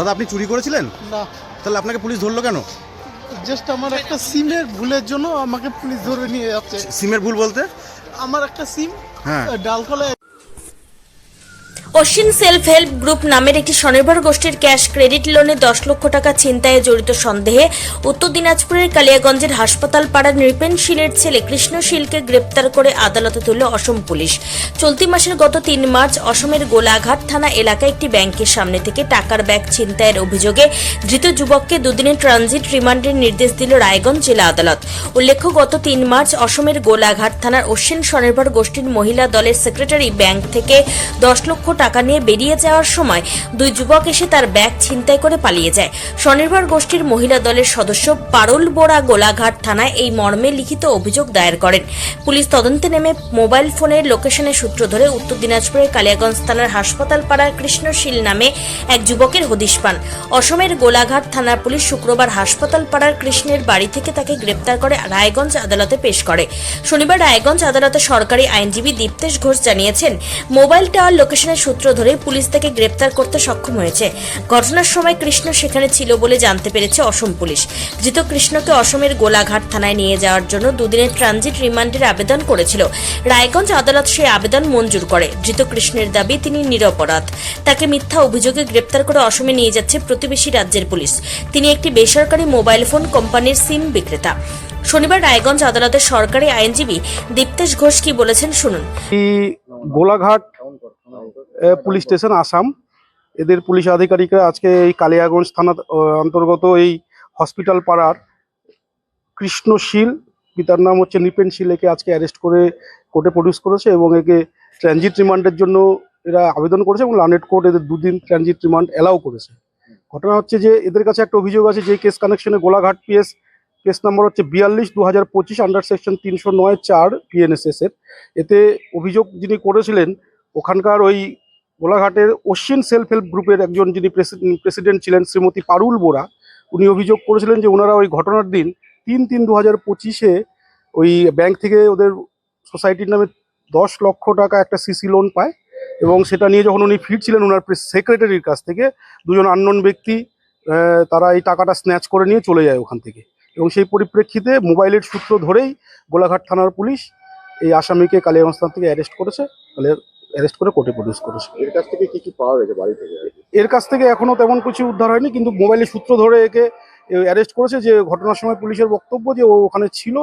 দাদা আপনি চুরি করেছিলেন? না। তাহলে আপনাকে পুলিশ ধরলো কেন? জাস্ট আমার একটা সিমের ভুলের জন্য আমাকে পুলিশ ধরে নিয়ে যাচ্ছে। সিমের ভুল বলতে? আমার একটা সিম হ্যাঁ। Dalkola Ashwin self help group নামের একটি স্বনির্ভর গোষ্ঠীর ক্যাশ ক্রেডিট লোনে দশ লক্ষ টাকা ছিনতাইয়ে জড়িত সন্দেহে উত্তর দিনাজপুরের কালিয়াগঞ্জের হাসপাতাল পাড়ার নৃপেন শীলের ছেলে কৃষ্ণশীলকে গ্রেপ্তার করে আদালতে তুলল অসম পুলিশ। চলতি মাসের গত তিন মার্চ অসমের গোলাঘাট থানা এলাকায় একটি ব্যাংকের সামনে থেকে টাকার ব্যাগ ছিনতাইয়ের অভিযোগে ধৃত যুবককে দুদিনের ট্রানজিট রিমান্ডের নির্দেশ দিল রায়গঞ্জ জেলা আদালত। উল্লেখ্য, গত তিন মার্চ অসমের গোলাঘাট থানার অশ্বিন স্বনির্ভর গোষ্ঠীর মহিলা দলের সেক্রেটারি ব্যাংক থেকে দশ লক্ষ টাকা নিয়ে বেরিয়ে যাওয়ার সময় দুই যুবক এসে তার ব্যাগ ছিনতাই করে পালিয়ে যায়। স্বনির্ভর গোষ্ঠীর মহিলা দলের সদস্য পারুল বোরা গোলাঘাট থানায় এই মর্মে লিখিত অভিযোগ দায়ের করেন। পুলিশ তদন্তে নেমে মোবাইল ফোনের লোকেশনের সূত্র ধরে উত্তর দিনাজপুরের কালিয়াগঞ্জ থানার হাসপাতাল পাড়ার কৃষ্ণশীল নামে এক যুবকের হদিশ পান। অসমের গোলাঘাট থানার পুলিশ শুক্রবার হাসপাতাল পাড়ার কৃষ্ণের বাড়ি থেকে তাকে গ্রেপ্তার করে রায়গঞ্জ আদালতে পেশ করে। শনিবার রায়গঞ্জ আদালতে সরকারি আইনজীবী দীপ্তেশ ঘোষ জানিয়েছেন মোবাইল টাওয়ার লোকেশনের সূত্র ধরে পুলিশ তাকে গ্রেপ্তার করতে সক্ষম হয়েছে। ঘটনার সময় কৃষ্ণ সেখানে ছিল বলে জানতে পেরেছে অসম পুলিশ। ধৃত কৃষ্ণকে অসমের গোলাঘাট থানায় নিয়ে যাওয়ার জন্য দুদিনের ট্রানজিট রিমান্ডের আবেদন করেছিল। রায়গঞ্জ আদালত সেই আবেদন মঞ্জুর করে। ধৃত কৃষ্ণের দাবি, তিনি নিরপরাধ। তাকে মিথ্যা অভিযোগে গ্রেপ্তার করে অসমে নিয়ে যাচ্ছে প্রতিবেশী রাজ্যের পুলিশ। তিনি একটি বেসরকারি মোবাইল ফোন কোম্পানির সিম বিক্রেতা। শনিবার রায়গঞ্জ আদালতের সরকারি আইনজীবী দীপ্তেশ ঘোষ কি বলেছেন শুনুন। Golaghat police station Assam. এদের পুলিশ আধিকারিকরা আজকে এই কালিয়াগঞ্জ থানা আহ, অন্তর্গত এই হসপিটাল পাড়ার কৃষ্ণশীল পিতার নাম হচ্ছে নিপেন শীল একে আজকে অ্যারেস্ট করে কোর্টে প্রডিউস করেছে এবং একে ট্রানজিট রিমান্ডের জন্য এরা আবেদন করেছে এবং লানেট কোর্ট এদের দুদিন ট্রানজিট রিমান্ড অ্যালাউ করেছে। ঘটনা হচ্ছে যে এদের কাছে একটা অভিযোগ আছে যে case কানেকশনে Golaghat P S case number হচ্ছে বিয়াল্লিশ দু হাজার পঁচিশ আন্ডার সেকশন তিনশো নয় চার পিএনএসএস এর। এতে অভিযোগ যিনি করেছিলেন ওখানকার ওই গোলাঘাটের অশ্বিন সেলফ হেল্প গ্রুপের একজন যিনি প্রেসিডেন্ট ছিলেন শ্রীমতী পারুল বোরা, উনি অভিযোগ করেছিলেন যে ওনারা ওই ঘটনার দিন তিন তিন দু হাজার পঁচিশে ওই ব্যাংক থেকে ওদের সোসাইটির নামে দশ লক্ষ টাকা একটা সিসি লোন পায় এবং সেটা নিয়ে যখন উনি ফিরছিলেন ওনার সেক্রেটারির কাছ থেকে, দুজন আননোন ব্যক্তি তারা এই টাকাটা স্ন্যাচ করে নিয়ে চলে যায় ওখান থেকে। এবং সেই পরিপ্রেক্ষিতে মোবাইলের সূত্র ধরেই গোলাঘাট থানার পুলিশ এই আসামিকে কালিয়াগঞ্জ থেকে অ্যারেস্ট করেছে। অ্যারেস্ট করে কোর্টে প্রডিউস করেছে। এর কাছ থেকে কি কি পাওয়া গেছে বাড়ি থেকে? এর কাছ থেকে এখনও তেমন কিছু উদ্ধার হয়নি কিন্তু মোবাইলের সূত্র ধরে একে অ্যারেস্ট করেছে যে ঘটনার সময় পুলিশের বক্তব্য যে ও ওখানে ছিল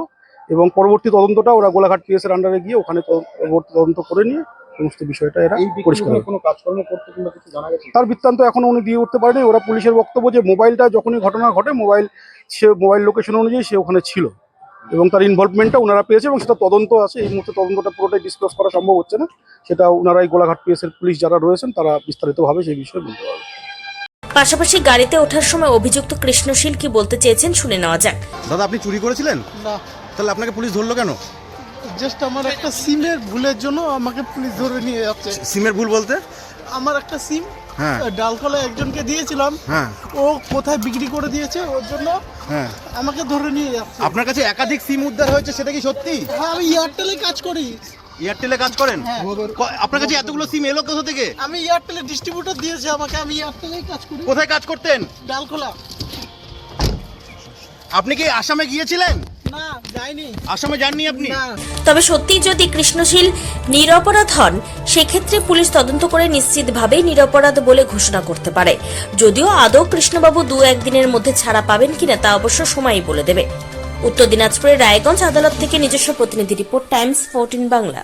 এবং পরবর্তী তদন্তটা ওরা গোলাঘাট পিএস এর আন্ডারে গিয়ে ওখানে তো- পরবর্তী তদন্ত করে নিয়ে সমস্ত বিষয়টা এরা পরিষ্কার কোনো কাজকর্ম করতে কিংবা কিছু জানা গেছে? তার বৃত্তান্ত এখনও উনি দিয়ে উঠতে পারেনি। ওরা পুলিশের বক্তব্য যে মোবাইলটা যখনই ঘটনা ঘটে মোবাইল সে মোবাইল লোকেশন অনুযায়ী সে ওখানে ছিল। এবং তার ইনভলভমেন্টটা ওনারা পেয়েছে এবং সেটা তদন্ত আছে। এই মুহূর্তে তদন্তটা পুরোটাই ডিসক্লোজ করা সম্ভব হচ্ছে না। সেটা ওনারাই গোলাঘাট পিএস এর পুলিশ যারা রয়েছেন তারা বিস্তারিতভাবে সেই বিষয়ে বলতে পারবে পাশাপাশি গাড়িতে ওঠার সময় অভিযুক্ত কৃষ্ণশীল কি বলতে চেয়েছেন শুনে নেওয়া যাক। দাদা আপনি চুরি করেছিলেন? না। তাহলে আপনাকে পুলিশ ধরলো কেন? জাস্ট আমার একটা সিমের ভুলের জন্য আমাকে পুলিশ ধরে নিয়ে যাচ্ছে। সিমের ভুল বলতে? আমার একটা সিম হ্যাঁ। ডালকলা একজনকে দিয়েছিলাম। হ্যাঁ। ও কোথায় বিক্রি করে দিয়েছে? ওর জন্য হ্যাঁ। আমাকে ধরে নিয়ে যাচ্ছে। আপনার কাছে একাধিক সিম উদ্ধার হয়েছে সেটা কি সত্যি? হ্যাঁ আমি এয়ারটেলে কাজ করি। এয়ারটেলে কাজ করেন? হ্যাঁ। আপনার কাছে এতগুলো সিম এলো কোথা থেকে? আমি এয়ারটেলে ডিস্ট্রিবিউটর দিয়েছে আমাকে আমি এয়ারটেলেই কাজ করি। কোথায় কাজ করতেন? ডালকলা আপনি কি আসামে গিয়েছিলেন? আসামে যাননি আপনি? তবে সত্যি যদি কৃষ্ণশীল নিরপরাধ হন সেক্ষেত্রে পুলিশ তদন্ত করে নিশ্চিতভাবেই নিরপরাধ বলে ঘোষণা করতে পারে। যদিও আদৌ কৃষ্ণবাবু দু একদিনের মধ্যে ছাড়া পাবেন কিনা তা অবশ্য সময়ই বলে দেবে। উত্তর দিনাজপুরের রায়গঞ্জ আদালত থেকে নিজস্ব প্রতিনিধি রিপোর্ট টাইমস ফোরটিন বাংলা।